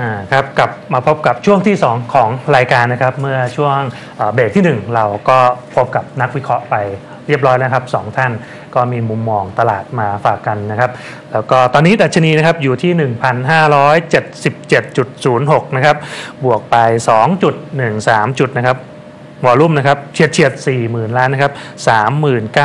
อ่าครับกลับมาพบกับช่วงที่ 2 ของรายการนะครับ เมื่อช่วงเบรกที่ 1 เราก็พบกับนักวิเคราะห์ไปเรียบร้อยแล้วครับสองท่านก็มีมุมมองตลาดมาฝากกันนะครับ แล้วก็ตอนนี้ดัชนีนะครับอยู่ที่ 1,577.06 นะครับ บวกไป 2.13 จุดนะครับ วอลลุ่มนะครับเฉียดเฉียด40,000 ล้านนะครับ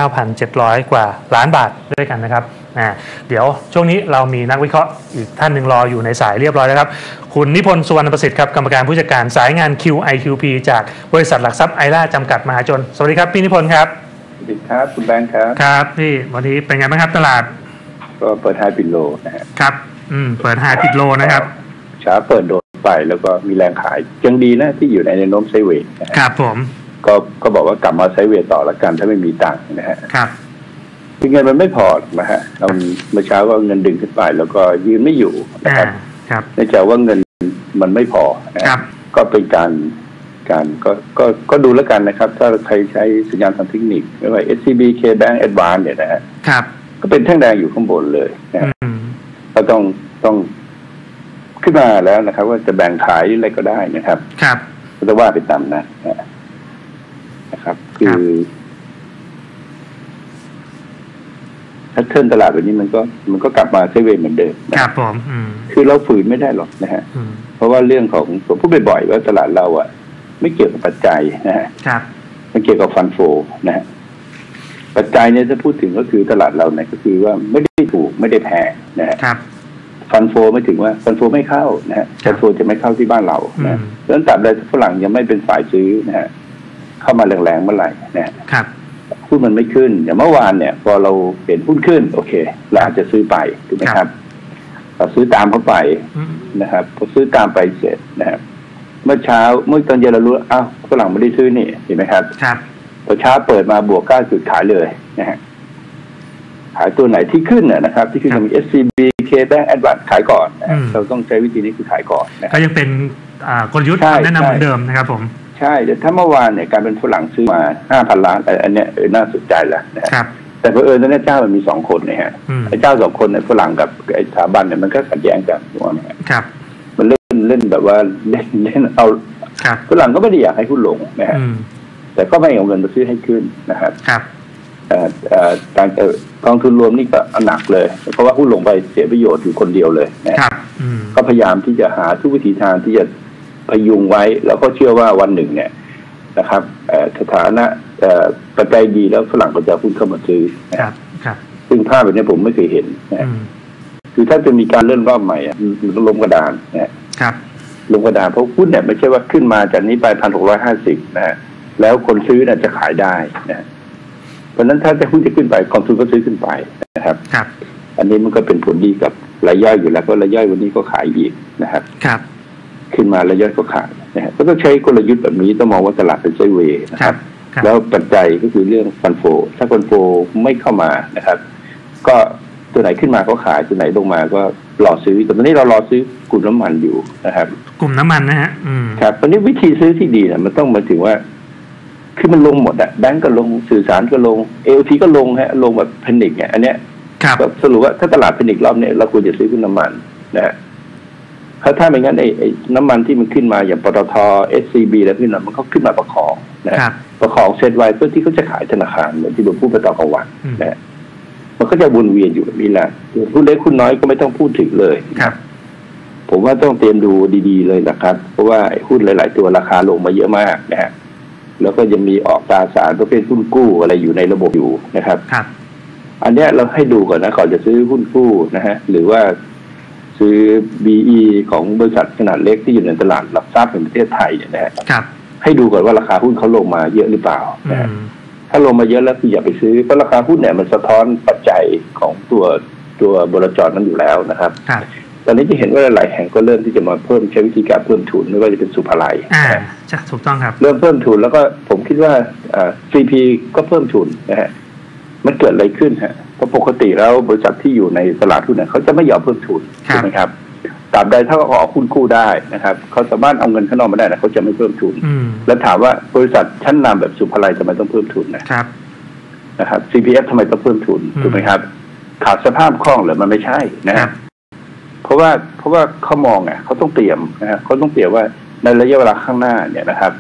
39,700 กว่าล้านบาทด้วยกันนะครับอ่าเดี๋ยวช่วงนี้เรามีนักวิเคราะห์อีกท่านหนึ่งรออยู่ในสายเรียบร้อยแล้วครับ คุณนิพนธ์สุวรรณประสิทธิ์ครับกรรมการผู้จัดการสายงาน QIQP จากบริษัทหลักทรัพย์ไอร่าจำกัดมหาชน สวัสดีครับพี่นิพนธ์ครับสวัสดีครับคุณแบงค์ครับครับพี่วันนี้เป็นไงบ้างครับตลาด ก็เปิดไฮปิดโลนะฮะครับ อืมเปิดไฮปิดโลนะครับเช้าเปิดโดด ไปแล้วก็มีแรงขายยังดีนะที่อยู่ในแนวโน้มไซด์เวย์นะฮะครับผมก็ก็บอกว่ากลับมาไซด์เวย์ต่อละกันถ้าไม่มีตังค์นะฮะครับคือเงินมันไม่พอนะฮะเราเมื่อเช้าก็เงินดึงขึ้นไป แล้วก็ยืนไม่อยู่นะอ่าครับครับเนื่องจากว่าเงินมันไม่พอนะครัฮะบก็เป็นการการก็ก็ก็ดูแล้วกันนะครับ ถ้าใครใช้สัญญาณทางเทคนิคไม่ว่า SCB K Bank Advance เนี่ยนะฮะครับ ก็เป็นแท่งแดงอยู่ข้างบนเลยนะอืฮะมก็ต้องต้อง ขึ้นมาแล้วนะครับ ว่าจะแบ่งขายอะไรก็ได้นะครับ ครับก็จะว่าไปตามนั้นนะครับ คือถ้าเทิร์นตลาดแบบนี้มันก็ มันก็กลับมาเซเว่นเหมือนเดิมนะครับผมอืมคือเราฝืนไม่ได้หรอกนะฮะอืมเพราะว่าเรื่องของผมพูดบ่อยๆว่าตลาดเราอะ ไม่เกี่ยวกับปัจจัยนะฮะครับมันเกี่ยวกับฟันโฟนะฮะปัจจัยเนี่ยจะพูดถึงก็คือตลาดเราเนี่ยก็คือว่าไม่ได้ถูกไม่ได้แพงนะฮะครับ ฟันโฟไม่ถึงว่าฟันโฟไม่เข้านะฮะครัฟับนโฟจะไม่เข้าที่บ้านเรานะอืมดังนั้นตราบใดที่ฝรั่งยังไม่เป็นฝ่ายซื้อนะฮะเข้ามาแรงๆเมื่อไหร่นะฮะครับหุ้นมันไม่ขึ้นอย่างเมื่อวานเนี่ย พอเราเห็นหุ้นขึ้น โอเคเราอาจจะซื้อไปถูกไหมครับเราซื้อตามเขาไปอืมนะครับพอซื้อตามไปเสร็จนะครับเมื่อเช้าเมื่อตอนเย็นเรารู้อ้าวฝรั่งไม่ได้ซื้อนี่เห็นไหมครับ ครับพอเช้าเปิดมาบวกเก้าจุดขายเลยนะฮะ ขายตัวไหนที่ขึ้นน่ะนะครับ ที่ขึ้นจะมี SCB K Bank Advance ขายก่อนนะฮะเราต้องใช้วิธีนี้คือขายก่อนนะคก็รับยังเป็นอ่ากลยุทธ์ใช่คำแนะนำใช่เหมือนเดิมนะครับผมใช่แต่ถ้าเมื่อวานเนี่ยการเป็นฝรั่งซื้อมาห้าพันล้านเอ่ออันเนี้ยเออน่าสนใจแหละนะฮะครับแต่เพอเอิญตอนนี้เจ้ามันมีสองคนเนี่ยฮะอืมไอ้เจ้าสองคนเนี่ยฝรั่งกับไอ้สถาบันเนี่ยมันก็ขัดแย้งกันถูกไหมฮะครับ มันเล่นเล่นแบบว่าเล่นเล่นเอาครับฝรั่งก็ไม่ได้อยากให้หุ้นลงนะฮะอืมแต่ก็ไม่เอาเงินมาซื้อให้ขึ้นนะครับ การเอ่อกองทุนรวมนี่ก็หนักเลย เพราะว่าหุ้นลงไปเสียประโยชน์อยู่คนเดียวเลยนะฮะครับอืมก็พยายามที่จะหาทุกวิธีทางที่จะพยุงไว้ แล้วก็เชื่อว่าวันหนึ่งเนี่ยนะครับเอ่อสถานะเอ่อปัจจัยดีแล้วฝรั่งก็จะเอาหุ้นเข้ามาซื้อนะคครัรับบครับซึ่งภาพแบบนี้ผมไม่เคยเห็นนะอืฮะมคือถ้าจะมีการเลื่อนรอบใหม่อะมันต้องลงกระดานนะฮะครับลงกระดานเพราะหุ้นเนี่ยไม่ใช่ว่าขึ้นมาจากนี้ไปพันหกร้อยห้าสิบนะฮะแล้วคนซื้อเนี่ยจะขายได้นะฮะ เพราะฉะนั้นถ้าจะหุ้นจะขึ้นไปกองทุนก็ซื้อขึ้นไปนะครับครับ อันนี้มันก็เป็นผลดีกับรายย่อยอยู่แล้วก็รายย่อยวันนี้ก็ขายอีกนะครับครับ ขึ้นมารายย่อยก็ขายนะฮะก็ต้องใช้กลยุทธ์แบบนี้ต้องมองว่าตลาดเป็นไซด์เวย์นะคครัรับบครับแล้วปัจจัยก็คือเรื่องฟันโฟ ถ้าฟันโฟไม่เข้ามานะครับ ก็ตัวไหนขึ้นมาก็ขายตัวไหนลงมาก็รอซื้อแต่ตอนนี้เรารอซื้อกลุ่มน้ำมันอยู่นะครับ กลุ่มน้ำมันนะฮะอืมครับตอนนี้วิธีซื้อที่ดีเนี่ยมันต้องมาถึงว่า คือมันลงหมดอะแบงก์ก็ลงสื่อสารก็ลงเอลทีก็ลงฮะลงแบบแพนิคเนี่ยอันเนี้ยครับก็สรุปว่าถ้าตลาดแพนิครอบเนี้ยเราควรจะซื้อหุ้นน้ำมันนะฮะถ้าถ้าไม่งั้นไอ้ไอ้น้ำมันที่มันขึ้นมาอย่างปตทเอสซีบีแล้วขึ้นมามันก็ขึ้นมาประคองนะฮะครับประคองเซ็ตไว้เพื่อที่เขาจะขายธนาคารเหมือนที่ผมพูดไปตอนกลางวันอืมนะฮะมันก็จะวนเวียนอยู่แบบนี้แหละหุ้นเล็กหุ้นน้อยก็ไม่ต้องพูดถึงเลยครับ ผมว่าต้องเตรียมดูดีๆเลยนะครับ เพราะว่าไอ้หุ้นหลาย ๆ ตัวราคาลงมาเยอะมากนะฮะ แล้วก็ยังมีออกตราสารประเภทหุ้นกู้อะไรอยู่ในระบบอยู่นะครับครับอันเนี้ยเราให้ดูก่อนนะก่อนจะซื้อหุ้นกู้นะฮะหรือว่าซื้อ BE ของบริษัทขนาดเล็กที่อยู่ในตลาดหลักทรัพย์แห่งประเทศไทยเนี่ยนะฮะครับให้ดูก่อนว่าราคาหุ้นเขาลงมาเยอะหรือเปล่าอืนะฮะมถ้าลงมาเยอะแล้วคืออย่าไปซื้อเพราะราคาหุ้นเนี่ยมันสะท้อนปัจจัยของตัวตัวบรจรนั้นอยู่แล้วนะครับครับ ตอนนี้จะเห็นว่าหลายแห่งก็เริ่มที่จะมาเพิ่มใช้วิธีการเพิ่มทุนไม่ว่าจะเป็นสุภาลัยอ่านะฮะจะถูกต้องครับ เริ่มเพิ่มทุนแล้วก็ผมคิดว่าซีพีก็เพิ่มทุนนะฮะมันเกิดอะไรขึ้นฮะเพราะปกติแล้วบริษัทที่อยู่ในตลาดหุ้นเนี่ยเขาจะไม่ยอมเพิ่มทุนครับใช่ไหมครับตราบใดถ้าเขาออกหุ้นกู้ได้นะครับเขาสามารถเอาเงินข้างนอกมาได้นะเขาจะไม่เพิ่มทุนอืมแล้วถามว่าบริษัทชั้นนำแบบสุภาลัยทำไมต้องเพิ่มทุนนะครับนะครับ CPF ทำไมต้องเพิ่มทุนอืมถูกไหมครับ ขาดสภาพคล่องเหรือมันไม่ใช่นะคฮะรับ เพราะว่าเพราะว่าเขามองอะเขาต้องเตรียมนะฮะเขาต้องเตรียมว่าในระยะเวลาข้างหน้าเนี่ยนะครับ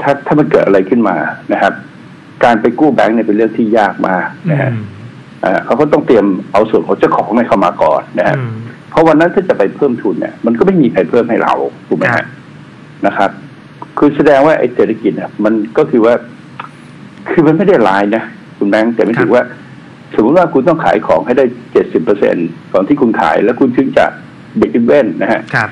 ถ้าถ้ามันเกิดอะไรขึ้นมานะครับ การไปกู้แบงก์เนี่ยเป็นเรื่องที่ยากมากนะฮะอืมอ่าเขาก็ต้องเตรียมเอาส่วนของเจ้าของให้เข้ามาก่อนนะฮะอืมเพราะวันนั้นถ้าจะไปเพิ่มทุนเนี่ย มันก็ไม่มีใครเพิ่มให้เราถูกไหมครัฮะบนะครับ คือแสดงว่าไอ้เศรษฐกิจเนี่ยมันก็คือว่า คือมันไม่ได้ลายนะคุณแบงค์แต่ไม่ถึงว่า สมมติว่าคุณต้องขายของให้ได้เจ็ดสิบเปอร์เซ็นก่อนที่คุณขายแล้วคุณถึงจะเบรกเว้นนะฮะครับ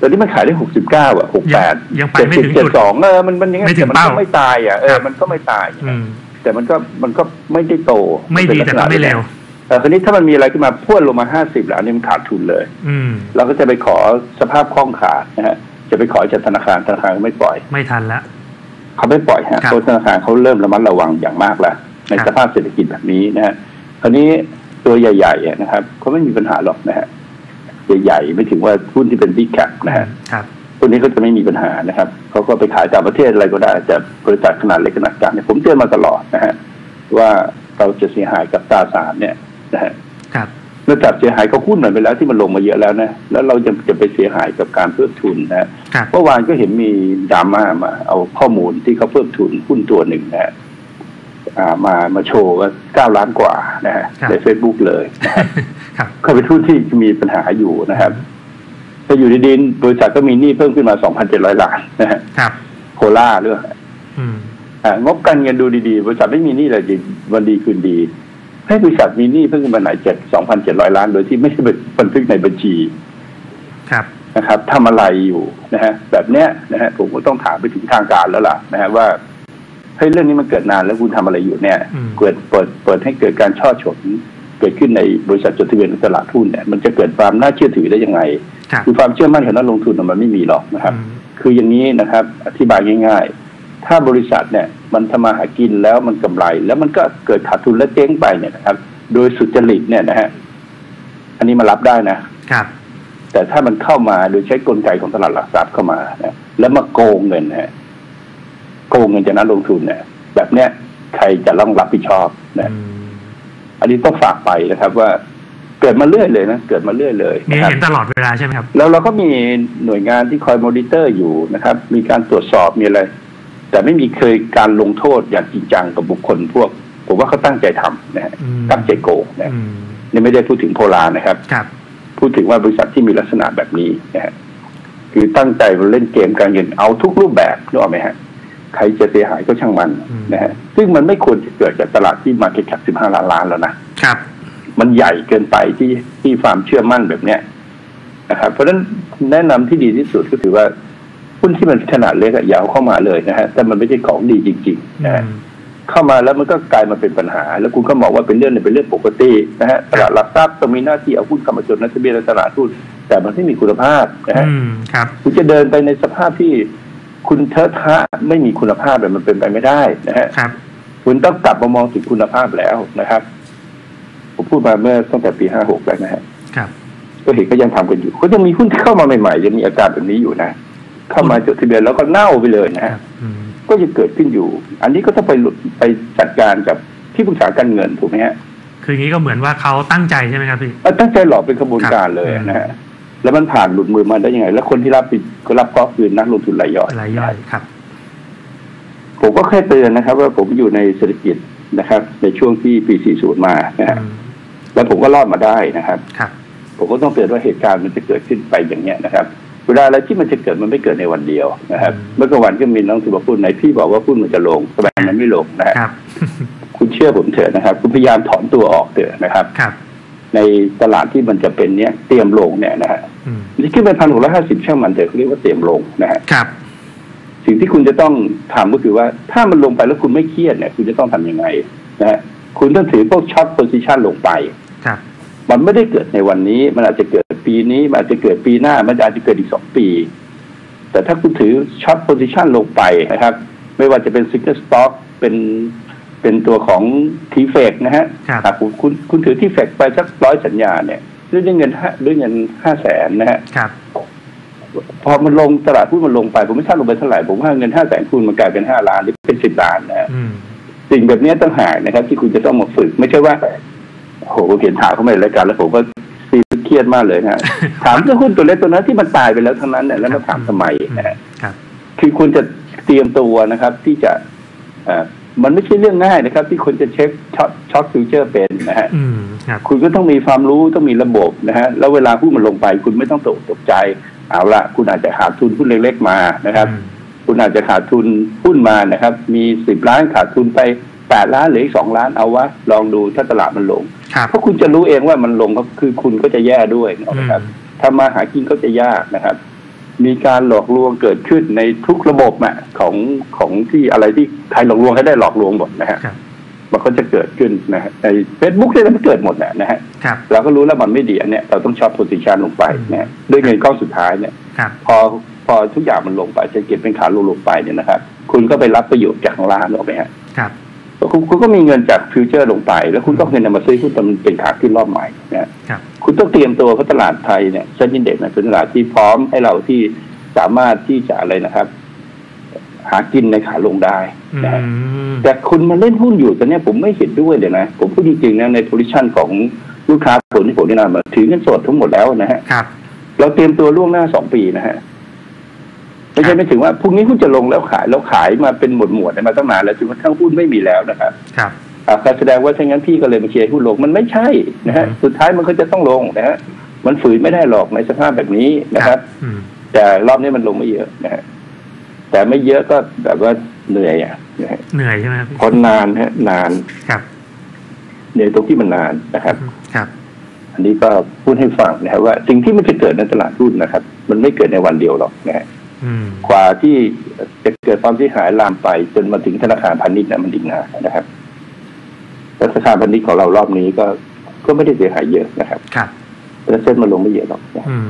ตอนนี้มันขายได้หกสิบเก้าอะหกแปดยังไปเจ็ดไม่สิบถึงเจ็ดจุดสองเออมันมันยังไงไม่ถึงแต่มันเป้าก็ไม่ตายอะเอครัอบมันก็ไม่ตายอืมแต่มันก็มันก็ไม่ได้โต ไม่ดีแต่ก็ไม่เร็วเออคราวนี้ถ้ามันมีอะไรขึ้นมาพ่วนลงมาห้าสิบแล้วอันนี่มันขาดทุนเลย อืมเราก็จะไปขอสภาพคล่องขาดนะฮะจะไปขอจากธนาคารธนาคารก็ไม่ปล่อย ไม่ทันแล้วเขาไม่ปล่อยฮะครับเพราะธนาคารเขาเริ่มระมัดระวังอย่างมากแล้วในครับสภาพเศรษฐกิจแบบนี้นะฮะ คราวนี้ตัวใหญ่ๆอะนะครับเขาไม่มีปัญหาหรอกนะฮะใหญ่ๆไม่ถึงว่าหุ้นที่เป็นบิ๊กแคปนะฮะครับตัวนี้เขาจะไม่มีปัญหานะครับเขาก็ไปขายต่างประเทศอะไรก็ได้แต่บริษัทขนาดเล็กขนาดกลางเนี่ยผมเตือนมาตลอดนะฮะว่าเราจะเสียหายกับตราสารเนี่ยนะฮะครับนอกจากเสียหายกับหุ้นหน่อยไปแล้วที่มันลงมาเยอะแล้วนะแล้วเราจะจะไปเสียหายกับการเพิ่มทุนนะฮะครับเมื่อวานก็เห็นมีดราม่ามาเอาข้อมูลที่เขาเพิ่มทุนหุ้นตัวหนึ่งนะฮะอ่า มามาโชว์ว่าเก้าล้านกว่านะฮะครับในเฟซบุ๊กเลยนะฮะครับก็เป็นหุ้นที่มีปัญหาอยู่นะครับถ้าอยู่ดีๆบริษัทก็มีหนี้เพิ่มขึ้นมา2,700ล้านนะฮะครับโคล่าเรื่องอืมอ่างบการเงินดูดีๆ บริษัทไม่มีหนี้เลยดีวันดีคืนดี ให้บริษัทมีหนี้เพิ่มขึ้นมาไหนเจ็ด2,700ล้าน โดยที่ไม่ได้บันทึกในบัญชีครับนะครับทำอะไรอยู่นะฮะแบบเนี้ยนะฮะผมก็ต้องถามไปถึงทางการแล้วล่ะนะฮะว่า เฮ้ยเรื่องนี้มันเกิดนานแล้วคุณทำอะไรอยู่เนี่ยอืมเกิดเปิดเปิดให้เกิดการช่อฉนเกิดขึ้นในบริษัทจดทะเบียนในตลาดหุ้นเนี่ยมันจะเกิดความน่าเชื่อถือได้ยังไงครับคือความเชื่อมั่นของนักลงทุนน่ะมันไม่มีหรอกนะครับอืมคืออย่างนี้นะครับ อธิบายง่าย ๆ ถ้าบริษัทเนี่ยมันทำมาหากินแล้วมันกำไร แล้วมันก็เกิดขาดทุนและเจ๊งไปเนี่ยนะครับ โดยสุจริตเนี่ยนะฮะอันนี้มารับได้นะครับ แต่ถ้ามันเข้ามาโดยใช้กลไกของตลาดหลักทรัพย์เข้ามานะแล้วมาโกงเงินนะฮะ โกงเงินจากนักลงทุนเนี่ย แบบเนี้ยใครจะต้องรับผิดชอบนะอืมอันนี้ต้องฝากไปนะครับว่าเกิดมาเรื่อยเลยนะเกิดมาเรื่อยเลยมีนะครับเห็นตลอดเวลาใช่ไหมครับ แล้วเราก็มีหน่วยงานที่คอยมอนิเตอร์อยู่นะครับ มีการตรวจสอบมีอะไร แต่ไม่มีเคยการลงโทษอย่างจริงจังกับบุคคลพวก ผมว่าเขาตั้งใจทำนะฮะอืมตั้งใจโกงนะอืมนี่ไม่ได้พูดถึงโพลานะครับครับ พูดถึงว่าบริษัทที่มีลักษณะแบบนี้นะฮะคือตั้งใจมาเล่นเกมการเงินเอาทุกรูปแบบนึกออกไหมฮะ ใครจะเสียหายก็ช่างมันอืมนะฮะซึ่งมันไม่ควรจะเกิดจากตลาดที่มาเก็ตแคป15ล้านล้านแล้วนะครับมันใหญ่เกินไปที่ที่ความเชื่อมั่นแบบเนี้ยนะครับเพราะฉะนั้นแนะนำที่ดีที่สุดก็คือว่าหุ้นที่มันขนาดเล็กอะอยาวเข้ามาเลยนะฮะแต่มันไม่ใช่ของดีจริงๆนะฮะอืมเข้ามาแล้วมันก็กลายมาเป็นปัญหา แล้วคุณก็มองว่าเป็นเรื่องเนี่ยเป็นเรื่องปกตินะฮะตลาดหลักทรัพย์ต้องมีหน้าที่เอาหุ้นเข้ามาจดในทะเบียนในตลาดหุ้นแต่มันไม่มีคุณภาพนะฮะอืมครับคุณจะเดินไปในสภาพที่ คุณเทอะทะไม่มีคุณภาพแบบมันเป็นไปไม่ได้นะฮะครับ คุณต้องกลับมามองถึงคุณภาพแล้วนะครับ ผมพูดมาเมื่อตั้งแต่ปีห้าหกแล้วนะฮะครับ ก็เห็นก็ยังทำกันอยู่ก็ยังมีหุ้นที่เข้ามาใหม่ๆยังมีอาการแบบนี้อยู่นะเข้ามาจดทะเบียนแล้วก็เน่าไปเลยนะคฮะรับอืมก็ยังเกิดขึ้นอยู่ อันนี้ก็ต้องไปหลุดไปจัดการกับที่ปรึกษาการเงินถูกไหมฮะคืออย่างนี้ก็เหมือนว่าเขาตั้งใจใช่ไหมครับพี่เอาตั้งใจหลอกเป็นขบวนการครับเลยอืมนะฮะ แล้วมันผ่านหลุดมือมาได้ยังไง แล้วคนที่รับผิดก็รับก็คือนักลงทุนรายย่อยรายย่อยครับ ผมก็แค่เตือนนะครับ ว่าผมอยู่ในเศรษฐกิจนะครับ ในช่วงที่ปี 40 มานะฮะอืมแล้วผมก็รอดมาได้นะครับครับผมก็ต้องเตือนว่าเหตุการณ์มันจะเกิดขึ้นไปอย่างเนี้ยนะครับ เวลาอะไรที่มันจะเกิดมันไม่เกิดในวันเดียวนะครับอืมเมื่อกลางวันก็มีน้องที่บอกพูดไหนพี่บอกว่าพูดมันจะลงทำไมมันไม่ลงนะฮะครับ คุณเชื่อผมเถอะนะครับ คุณพยายามถอนตัวออกเถอะนะครับครับ ในตลาดที่มันจะเป็นเนี้ยเตรียมลงเนี่ยนะฮะอืมนี่ขึ้นไปพันหกร้อยห้าสิบช่างมันเถอะเขาเรียกว่าเตรียมลงนะฮะครับ สิ่งที่คุณจะต้องทำก็คือว่า ถ้ามันลงไปแล้วคุณไม่เครียดเนี่ย คุณจะต้องทำยังไงนะฮะคุณต้องถือพวกช็อตโพซิชันลงไปครับมันไม่ได้เกิดในวันนี้ มันอาจจะเกิดปีนี้ มันอาจจะเกิดปีหน้า มันอาจจะเกิดอีกสองปี แต่ถ้าคุณถือช็อตโพซิชันลงไปนะครับ ไม่ว่าจะเป็นซิงเกิลสต็อกเป็น เป็นตัวของทีเฟกนะฮะครับหากคุณคุณคุณถือทีเฟกไปสักร้อยสัญญาเนี่ยด้วยเงินห้าด้วยเงินห้าแสนนะฮะครับพอมันลงตลาดหุ้นมันลงไป ผมไม่ทราบลงไปเท่าไหร่ผมว่าเงินห้าแสนคูณมันกลายเป็นห้าล้านหรือเป็นสิบล้านนะฮะอืมสิ่งแบบนี้ต้องหากนะครับ ที่คุณจะต้องมาฝึก ไม่ใช่ว่าโอ้โหผมเขียนถามเข้ามาในรายการแล้วผมก็ซีเครียดมากเลยนะถามเรื่องหุ้นตัวเล็กตัวนั้นที่มันตายไปแล้วทั้งนั้นเนี่ยแล้วมาถามทำไมนะฮะครับคือคุณจะเตรียมตัวนะครับ ที่จะอ่า มันไม่ใช่เรื่องง่ายนะครับ ที่คุณจะเช็คช็อตช็อตฟิวเจอร์เป็นนะฮะอืมครับคุณก็ต้องมีความรู้ต้องมีระบบนะฮะแล้วเวลาหุ้นมันลงไปคุณไม่ต้องตกตกใจเอาละคุณอาจจะขาดทุนหุ้นเล็กๆมานะครับอืมคุณอาจจะขาดทุนหุ้นมานะครับ มีสิบล้านขาดทุนไปแปดล้านหรืออีกสองล้านเอาวะลองดูถ้าตลาดมันลงครับเพราะคุณจะรู้เองว่ามันลงก็คือคุณก็จะแย่ด้วยอืนะครับมทำมาหากินก็จะยากนะครับ มีการหลอกลวงเกิดขึ้นในทุกระบบอะของของที่อะไรที่ใครหลอกลวงให้ได้หลอกลวงหมดนะฮะครับมันก็จะเกิดขึ้นนะฮะในเฟซบุ๊กเนี่ยมันเกิดหมดนะนะฮะครับเราก็รู้แล้วมันไม่ดีอันเนี้ยเราต้องช็อตโพซิชันลงไปนะฮะด้วยเงินก้อนสุดท้ายเนี่ยครับพอพอทุกอย่างมันลงไปเศรษฐกิจเป็นขาลงลงไปเนี่ยนะครับ คุณก็ไปรับประโยชน์จากข้างล่างหรอกไหมฮะ ครับคุณคุณก็มีเงินจากฟิวเจอร์ลงไป แล้วคุณก็เอาเงินนำมาซื้อหุ้นตอนมันเป็นขาขึ้นรอบใหม่นะฮะครับคุณต้องเตรียมตัวเพราะตลาดไทยเนี่ยเซ็นดินเด็กซ์เป็นตลาดที่พร้อมให้เราที่สามารถที่จะอะไรนะครับ หากินในขาลงได้อืนะฮะมแต่คุณมาเล่นหุ้นอยู่ตอนเนี้ยผมไม่เห็นด้วยเลยนะ ผมพูดจริงๆนะในโพซิชันของลูกค้าผลที่ผมแนะนำมาถือเงินสดทั้งหมดแล้วนะฮะครับเราเตรียมตัวล่วงหน้าสองปีนะฮะ ไม่ใช่ไม่ถึงว่าพรุ่งนี้หุ้นจะลงแล้วขายแล้วขายมาเป็นหมวดหมวดๆมาตั้งนานแล้วจนกระทั่งหุ้นไม่มีแล้วนะครับครับอ่าการแสดงว่าถ้างั้นพี่ก็เลยมาเชียร์ให้หุ้นลงมันไม่ใช่นะฮะอืมสุดท้ายมันก็จะต้องลงนะฮะมันฝืนไม่ได้หรอกในสภาพแบบนี้นะครับอืมแต่รอบนี้มันลงไม่เยอะนะฮะแต่ไม่เยอะก็แบบว่าเหนื่อยอะนะฮะเหนื่อยใช่ไหมครับพี่เพราะนานฮะนานครับเหนื่อยตรงที่มันนานนะครับครับอันนี้ก็พูดให้ฟังนะครับว่าสิ่งที่มันจะเกิดในตลาดหุ้นนะครับ มันไม่เกิดในวันเดียวหรอกนะฮะอืม กว่าที่จะเกิดความเสียหายลามไป จนมาถึงธนาคารพาณิชย์นะมันอีกนานนะครับแล้วธนาคารพาณิชย์ของเรารอบนี้ก็ก็ไม่ได้เสียหายเยอะนะครับครับแล้วเส้นมันลงไม่เยอะหรอกนะอืม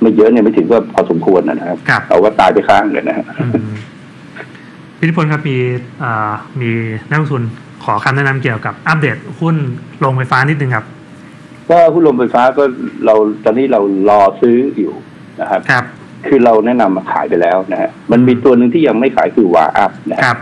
ไม่เยอะเนี่ยไม่ถึงว่าพอสมควรนะครับครับเอาว่าตายไปข้างเลยนะฮะอืมพี่นิพนธ์ครับมีอ่ามีนักลงทุนขอคำแนะนำเกี่ยวกับอัปเดตหุ้นโรงไฟฟ้านิดนึงครับก็หุ้นลมไฟฟ้าก็เราตอนนี้เรารอซื้ออยู่นะครับ ครับคือเราแนะนำมาขายไปแล้วนะฮะมันมีตัวหนึ่งที่ยังไม่ขายคือวาอัพนะคฮะรับ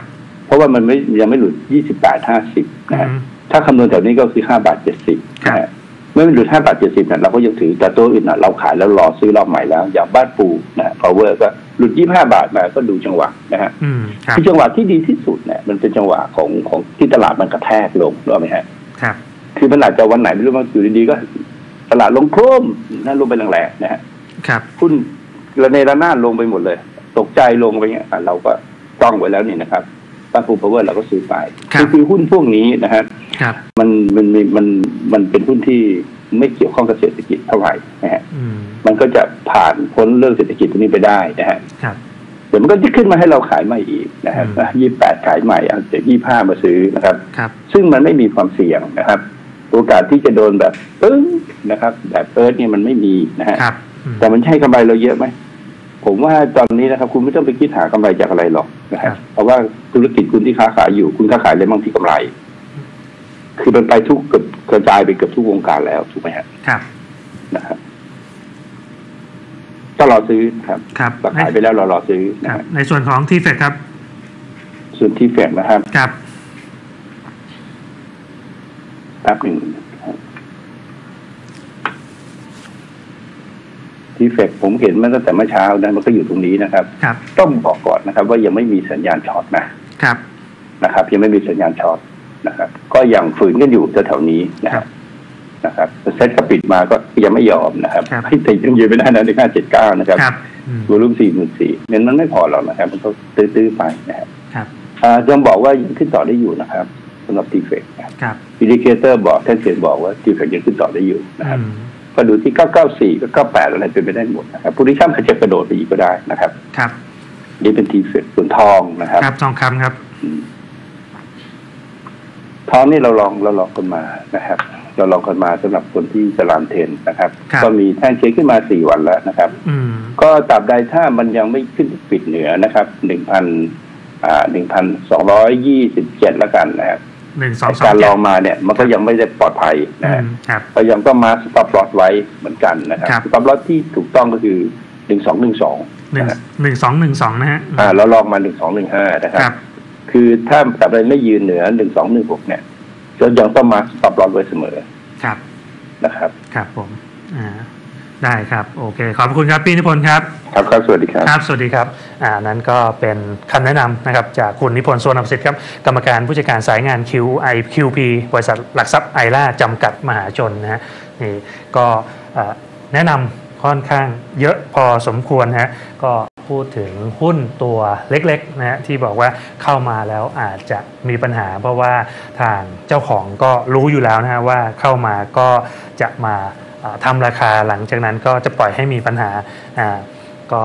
เพราะว่ามันไม่ยังไม่หลุด28 50นะฮะอืมถ้าคำนวณแถวนี้ก็คือ5บาท70ครับนะฮะเมื่อมันหลุด5บาท70เนี่ยเราก็ยังถือแต่ตัวอื่นน่ะเราขายแล้วรอซื้อรอบใหม่แล้ว อย่างบ้านปูนะ power ก็หลุด25บาทมาก็ดูจังหวะนะฮะอืมครับคือจังหวะที่ดีที่สุดเนี่ยมันเป็นจังหวะของของที่ตลาดมันกระแทกลงรู้ไหมฮะครับคือมันอาจจะวันไหนไม่รู้ว่าอยู่ดีๆก็ ตลาดลงโครมนั่นลงไปแรงๆนะฮะครับหุ้น ระเนระนาดลงไปหมดเลย ตกใจลงไปเงี้ยอะเราก็ต้องไว้แล้วนี่นะครับบ้านปู power เราก็ซื้อไปครับคือหุ้นพวกนี้นะฮะครับมันมันมีมันมันเป็นหุ้นที่ไม่เกี่ยวข้องกับเศรษฐกิจเท่าไหร่นะฮะอืมมันก็จะผ่านพ้นเรื่องเศรษฐกิจตรงนี้ไปได้นะฮะครับเดี๋ยวมันก็จะขึ้นมาให้เราขายใหม่อีกนะฮะอืมยี่แปดขายใหม่เอาจากยี่ห้ามาซื้อนะครับครับ ซึ่งมันไม่มีความเสี่ยงนะครับ โอกาสที่จะโดนแบบปึ้งนะครับ แบบเอิร์ธเนี่ยมันไม่มีนะฮะครับอืมแต่มันใช่กำไรเราเยอะไหม ผมว่าตอนนี้นะครับ คุณไม่ต้องไปคิดหากำไรจากอะไรหรอกนะครัฮะบเพราะว่าธุรกิจคุณที่ค้าขายอยู่คุณค้าขายอะไรบ้างที่กำไร คือมันไปทุกเกือบกระจายไปเกือบทุกวงการแล้วถูกไหมฮะครับนะครับก็รอซื้อครับครับเราขายไปแล้วเรารอซื้อคนะรับฮะในส่วนของทีเฟกครับ ส่วนที่แฝงนะครับครับแป๊บหนึ่ง นะครับที่แฝงผมเห็นมันตั้งแต่เมื่อเช้านะมันก็อยู่ตรงนี้นะครับครับ ต้องบอกก่อนนะครับ ว่ายังไม่มีสัญญาณช็อตนะครับนะครับ ยังไม่มีสัญญาณช็อตนะครับ ก็ยังฝืนกันอยู่แถวๆนี้นะคครัรับบนะครับเซ็ตกปิดมาก็ยังไม่ยอมนะครับครับให้แต่ยังยืนไม่ได้นะในห้าเจ็ดเก้านะครับครับอืมวอลุ่มสี่หมื่นสี่เงินมันไม่พอหรอกนะครับ มันก็ตื้อๆไปนะครับครับอ่ายังบอกว่ายังขึ้นต่อได้อยู่นะครับสำหรับทีเฟกนะครับครับอินดิเคเตอร์บอกแท่นเสียนบอกว่าทีเฟกยังขึ้นต่อได้อยู่นะครับอืม ก็ดูที่ 994กับ98 อะไรเป็นไปได้หมดนะครับผู้ที่ช่างอาจจะกระโดดไปอีกก็ได้นะครับ ครับ นี่เป็นทีเฟกส่วนทองนะครับ ครับทองคำครับอืมทองนี่เราลองเราลองกันมานะครับ เราลองกันมาสำหรับคนที่จะลามเทรนนะครับครับ ก็มีแท่งเช็คขึ้นมา4วันแล้วนะครับอืมก็ตราบใดถ้ามันยังไม่ขึ้นปิดเหนือนะครับหนึ่งพันอ่าหนึ่งพันสองร้อยยี่สิบเจ็ดแล้วกันนะครับ หนึ่งสองสองการเจ็ลดองมาเนี่ยมันก็ยังไม่ได้ปลอดภัยอืนะฮะมครับก็ยังต้องมาสต็อปลอตไว้เหมือนกันนะครับครับสต็อปลอตที่ถูกต้องก็คือหนึ่งสองหนึ่งสองหนึ่งนะฮะหนึ่งสองหนึ่งสองนะฮะอ่าแล้วลองมาหนึ่งสองหนึ่งห้านะคครับรับ คือถ้าตราบใดไม่ยืนเหนือหนึ่งสองหนึ่งหกเนี่ยก็ยังต้องมาสต็อปลอตไว้เสมอครับนะครับ ครับผมนอ่า ได้ครับโอเคขอบคุณครับพี่นิพนธ์ครับครับครับสวัสดีครับครับสวัสดีครับอ่านั้นก็เป็นคำแนะนำนะครับจากคุณนิพนธ์สวนอภิสิทธิ์ครับกรรมการผู้จัดการสายงาน QI QP บริษัทหลักทรัพย์ไอร่าจำกัดมหาชนนะฮะนี่ก็เอ่อแนะนำค่อนข้างเยอะพอสมควรฮะก็พูดถึงหุ้นตัวเล็กๆนะฮะที่บอกว่าเข้ามาแล้วอาจจะมีปัญหา เพราะว่าทางเจ้าของก็รู้อยู่แล้วนะฮะว่าเข้ามาก็จะมาเอ่อ ทำราคาหลังจากนั้นก็จะปล่อยให้มีปัญหาอ่าก็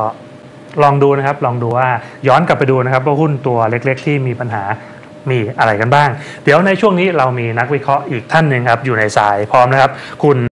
ลองดูนะครับ ลองดูว่าย้อนกลับไปดูนะครับว่าหุ้นตัวเล็ก ๆ ที่มีปัญหามีอะไรกันบ้าง เดี๋ยวในช่วงนี้เรามีนักวิเคราะห์อีกท่านหนึ่งครับอยู่ในสายพร้อมนะครับ คุณ